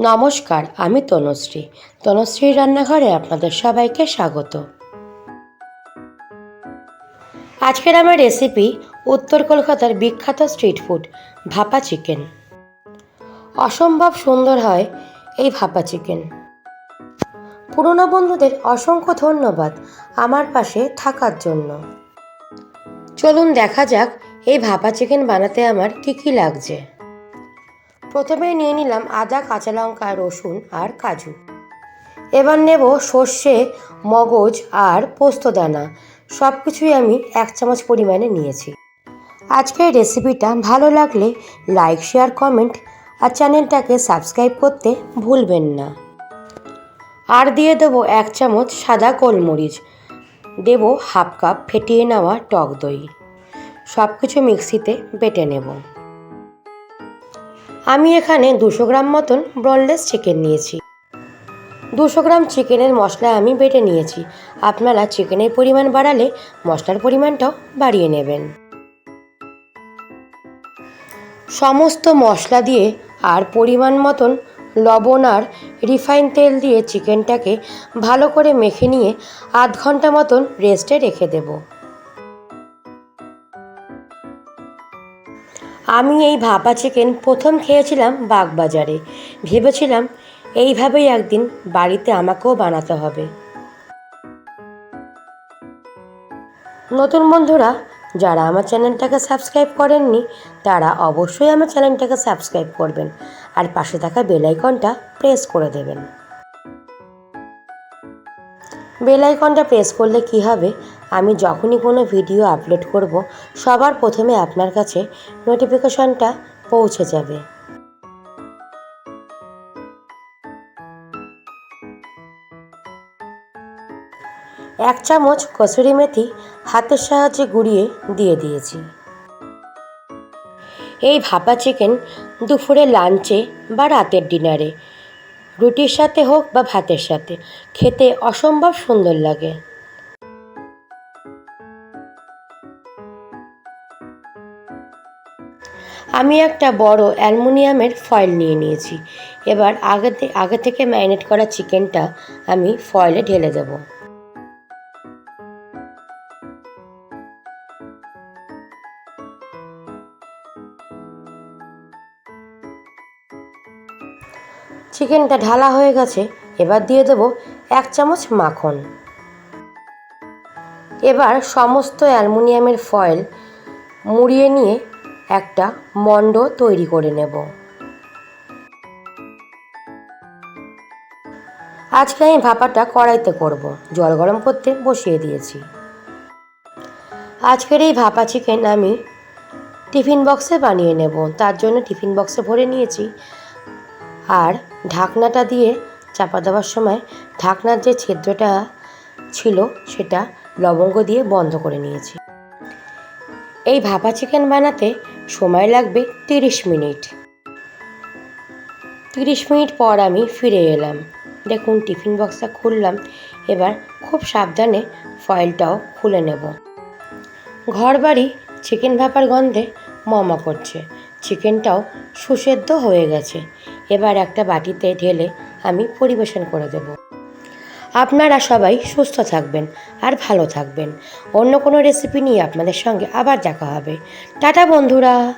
নমস্কার, আমি তনুশ্রী। তনুশ্রীর রান্নাঘরে আপনাদের সবাইকে স্বাগত। আজকের আমার রেসিপি উত্তর কলকাতার বিখ্যাত স্ট্রিট ফুড, ভাপা চিকেন। অসম্ভব সুন্দর হয় এই ভাপা চিকেন। পুরনো বন্ধুদের অসংখ্য ধন্যবাদ আমার পাশে থাকার জন্য। চলুন দেখা যাক এই ভাপা চিকেন বানাতে আমার কী কী লাগছে। প্রথমে নিয়ে নিলাম আদা, কাঁচা লঙ্কা, রসুন আর কাজু। এবার নেব সর্ষে, মগজ আর পোস্তদানা সব কিছুই আমি এক চামচ পরিমাণে নিয়েছি। আজকের রেসিপিটা ভালো লাগলে লাইক, শেয়ার, কমেন্ট আর চ্যানেলটাকে সাবস্ক্রাইব করতে ভুলবেন না। আর দিয়ে দেবো এক চামচ সাদা গোলমরিচ। দেব হাফ কাপ ফেটিয়ে নেওয়া টক দই। সব কিছু মিক্সিতে বেটে নেব। আমি এখানে দুশো গ্রাম মতন ব্রনলেস চিকেন নিয়েছি। দুশো গ্রাম চিকেনের মশলা আমি বেটে নিয়েছি। আপনারা চিকেনের পরিমাণ বাড়ালে মশলার পরিমাণটাও বাড়িয়ে নেবেন। সমস্ত মশলা দিয়ে আর পরিমাণ মতন লবণ আর রিফাইন তেল দিয়ে চিকেনটাকে ভালো করে মেখে নিয়ে আধ ঘণ্টা মতন রেস্টে রেখে দেবো। আমি এই ভাপা চিকেন প্রথম খেয়েছিলাম বাগবাজারে। ভেবেছিলাম এইভাবেই একদিন বাড়িতে আমাকেও বানাতে হবে। নতুন বন্ধুরা, যারা আমার চ্যানেলটাকে সাবস্ক্রাইব করেননি, তারা অবশ্যই আমার চ্যানেলটাকে সাবস্ক্রাইব করবেন। আর পাশে থাকা বেল আইকনটা প্রেস করে দেবেন। বেল আইকনটা প্রেস করলে কি হবে? আমি যখনই কোনো ভিডিও আপলোড করব, সবার প্রথমে আপনার কাছে নোটিফিকেশনটা পৌঁছে যাবে। এক চামচ কসুরি মেথি হাতের সাহায্যে গুঁড়িয়ে দিয়ে দিয়েছি। এই ভাপা চিকেন দুপুরে লাঞ্চে বা রাতের ডিনারে রুটির সাথে হোক বা ভাতের সাথে। খেতে অসম্ভব সুন্দর লাগে। আমি একটা বড় অ্যালুমিনিয়ামের ফয়েল নিয়ে নিয়েছি। এবার আগে আগে থেকে ম্যারিনেট করা চিকেনটা আমি ফয়েলে ঢেলে দেবো। চিকেনটা ঢালা হয়ে গেছে, এবার দিয়ে দেবো এক চামচ মাখন। এবার সমস্ত অ্যালুমিনিয়ামের ফয়েল মুড়িয়ে নিয়ে একটা মণ্ড তৈরি করে নেব। আজকে আমি ভাপাটা কড়াইতে করব, জল গরম করতে বসিয়ে দিয়েছি। আজকের এই ভাপা চিকেন আমি টিফিন বক্সে বানিয়ে নেব, তার জন্য টিফিন বক্সে ভরে নিয়েছি। আর ঢাকনাটা দিয়ে চাপা দেওয়ার সময় ঢাকনার যে ছিদ্রটা ছিল সেটা লবঙ্গ দিয়ে বন্ধ করে নিয়েছি। এই ভাপা চিকেন বানাতে সময় লাগবে তিরিশ মিনিট। তিরিশ মিনিট পর আমি ফিরে এলাম। দেখুন, টিফিন বক্সটা খুললাম। এবার খুব সাবধানে ফয়েলটাও খুলে নেব। ঘর বাড়ি চিকেন ভাপার গন্ধে মমা করছে। চিকেনটাও সুসেদ্ধ হয়ে গেছে। এবার একটা বাটিতে ঢেলে আমি পরিবেশন করে দেব। আপনারা সবাই সুস্থ থাকবেন আর ভালো থাকবেন। অন্য কোনো রেসিপি নিয়ে আপনাদের সঙ্গে আবার দেখা হবে। টাটা বন্ধুরা!